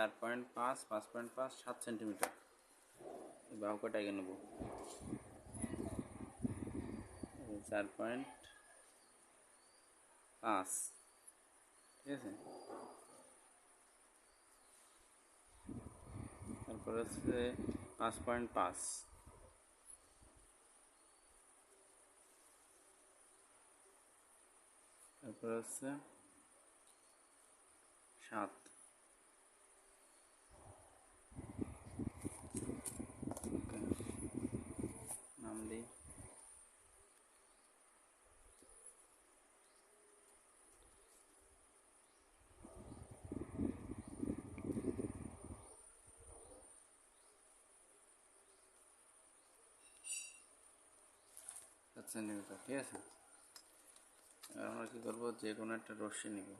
চার পয়েন্ট পাঁচ পাঁচ পয়েন্ট পাঁচ, সাত সেন্টিমিটার। এই বাহুকাটা এগিয়ে নেব। চার পয়েন্ট পাঁচ। ঠিক আছে? তারপর হচ্ছে পাঁচ পয়েন্ট পাঁচ। তারপর হচ্ছে সাত ওকে নাম দিই সাত সেন্টিমিটার ঠিক আছে? এবার আমরা কী করব? যে কোনো একটা রশ্মি নিব।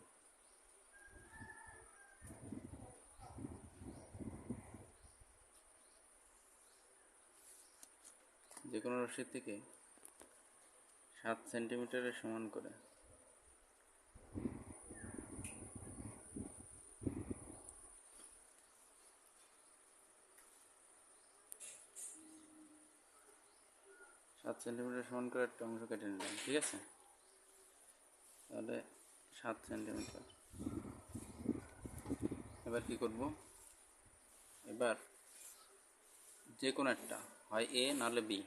যে কোনো রশ্মির থেকে সাত সেন্টিমিটারের সমান করে। সেন্টিমিটার সমান করে একটা অংশ কেটে নিলাম, ঠিক আছে? তাহলে সাত সেন্টিমিটার। এবার কি করব? এবার যে কোনো একটা, হয় এ নাহলে বি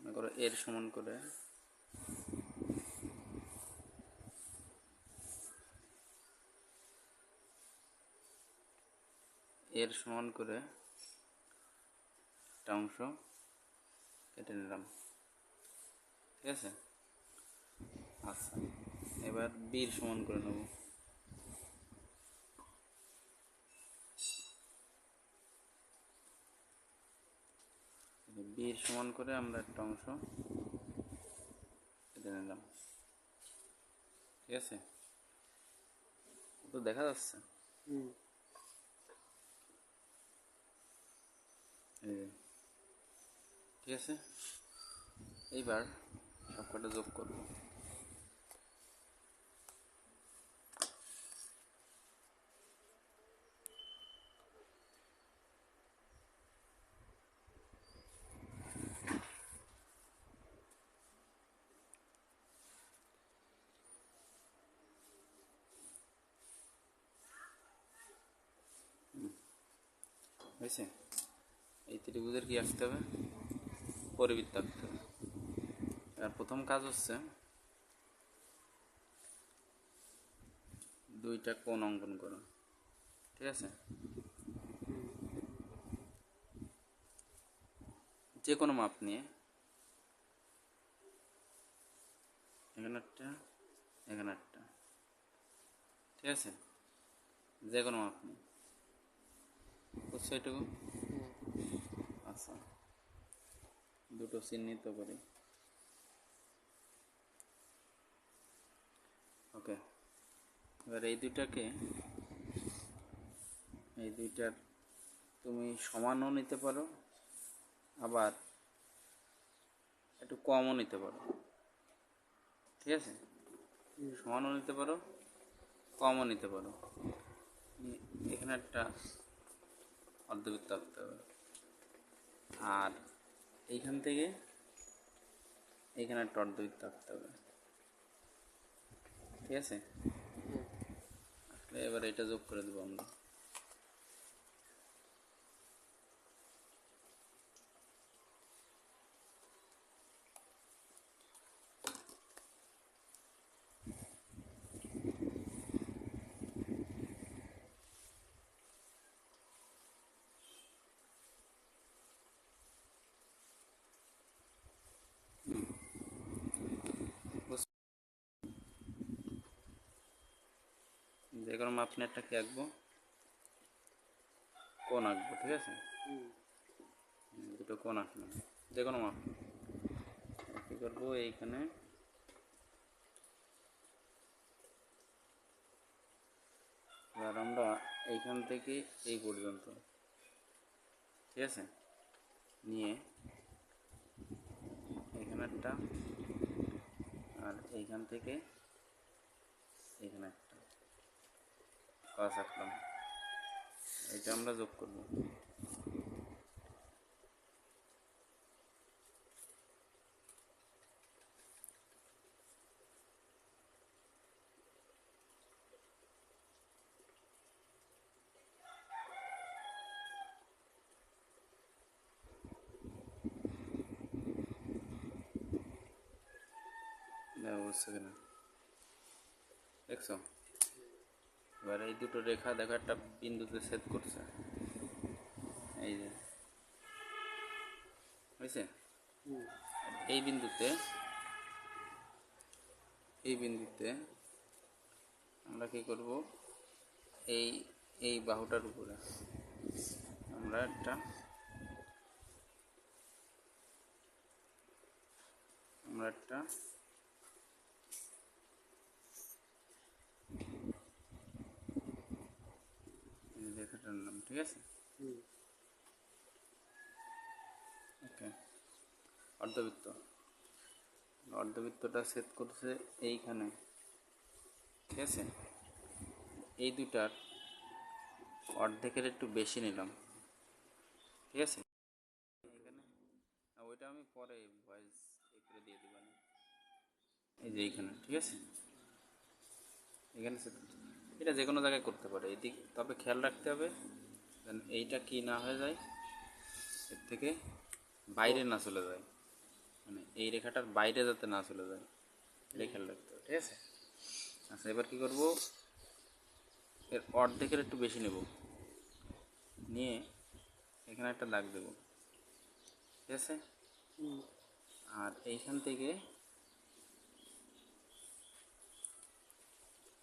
মনে করো এর সমান করে এর সমান করে একটা অংশ কেটে নিলাম। ঠিক আছে? আচ্ছা এবার বির সমান করে নেব। বির সমান করে আমরা একটা অংশ কেটে নিলাম। ঠিক আছে? তো দেখা যাচ্ছে? হুম এই যে। ঠিক আছে? এইবার সবকটা যোগ করব। হয়েছে? এই ত্রিভুজের কি আসতে হবে? পরিবৃত্ত আঁকতে হবে। আর প্রথম কাজ হচ্ছে দুইটা কোণ অঙ্কন করো ঠিক আছে? যে কোনো মাপ নিয়ে এখানে একটা এখানে একটা ঠিক আছে? যে কোনো মাপ নিয়ে। বুঝছ এটুকু আচ্ছা। দুটো চিহ্নিত করি। ওকে, এবার এই দুইটাকে, এই দুইটার তুমি সমানও নিতে পারো, আবার একটু কমও নিতে পারো। ঠিক আছে? সমানও নিতে পারো, কমও নিতে পারো। এখানে একটা অর্ধবৃত্ত আঁকতে হবে আর এইখান থেকে এইখানে টট দুই থাকতে হবে। ঠিক আছে? এবার এটা যোগ করে দেবো আমরা। মাপ নিয়ে একটা কি আঁকবো? কোন আঁকবো, ঠিক আছে? দুটো কোন আঁকলাম? যে কোনো মাপ। কী করব এইখানে? এবার আমরা এইখান থেকে এই পর্যন্ত, ঠিক আছে? নিয়ে এখানে একটা আর এইখান থেকে এখানে পাঁচ আঁকলাম এটা আমরা যোগ করব দেখা বুঝছে কিনা দেখছ এবার এই দুটো রেখা দেখো, একটা বিন্দুতে ছেদ করছে। এই যে। হয়েছে? এই বিন্দুতে এই বিন্দুতে আমরা কি করব? এই এই বাহুটার উপরে আমরা একটা আমরা একটা এই রেখাটার নাম ঠিক আছে ওকে অর্ধবৃত্ত। অর্ধবৃত্তটা সেট করছে এইখানে। ঠিক আছে? এই দুটার অর্ধেকের একটু বেশি নিলাম। ঠিক আছে? এখানে ওইটা আমি পরে ভয়েস করে দিয়ে দেবো এই যে এইখানে, ঠিক আছে? এখানে করতে- এটা যে কোনো জায়গায় করতে পারে। এদিক তবে খেয়াল রাখতে হবে যেন এইটা কি না হয়ে যায়? এর থেকে বাইরে না চলে যায়। মানে এই রেখাটার বাইরে যাতে না চলে যায়। এটাই খেয়াল রাখতে হবে ঠিক আছে? আচ্ছা এবার কী করব? এর অর্ধেকের একটু বেশি নেব। নিয়ে এখানে একটা দাগ দেব। ঠিক আছে? আর এইখান থেকে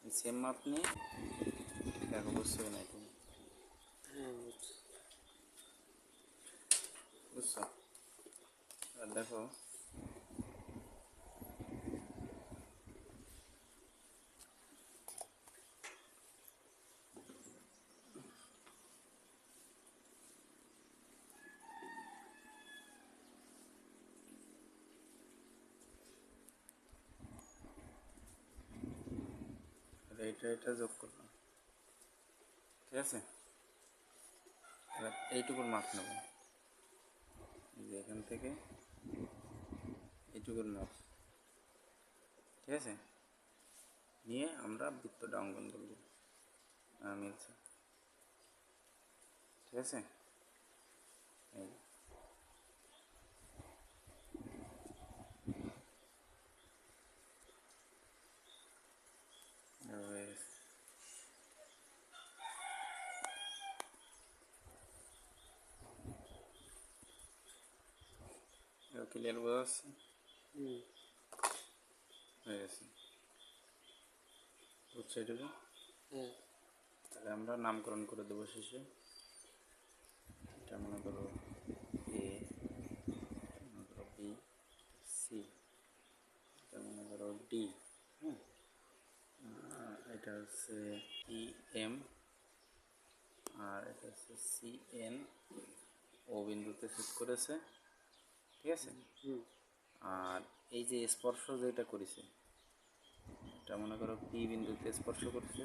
সেম মাপ নিয়ে দেখো বুঝছ না বুঝছ আর দেখো এইটা এটা যোগ করলাম ঠিক আছে এবার এইটুকুর মাপ নেব। যে এখান থেকে এইটুকুর মাপ। ঠিক আছে? নিয়ে আমরা বৃত্তটা অঙ্কন করব মিলছে। ঠিক আছে? এই যে। এবার ক্লিয়ার বোঝা যাচ্ছে হয়ে গেছে বুঝছ এটুকু তাহলে আমরা নামকরণ করে দেবো শেষে। এটা মনে করো এ মনে করো বি সি এটা মনে করো ডি হ্যাঁ এটা হচ্ছে ই এম আর এটা হচ্ছে সি এন ও বিন্দুতে সেট করেছে। ঠিক আছে? আর এই যে স্পর্শ যেটা করেছে এটা মনে করো পি বিন্দুতে স্পর্শ করছে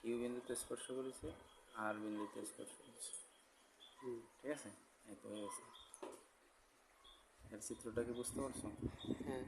কিউ বিন্দুতে স্পর্শ করেছে আর বিন্দুতে স্পর্শ করেছে। ঠিক আছে? এই তো হয়ে গেছে। এর চিত্রটা কি বুঝতে পারছ? হ্যাঁ।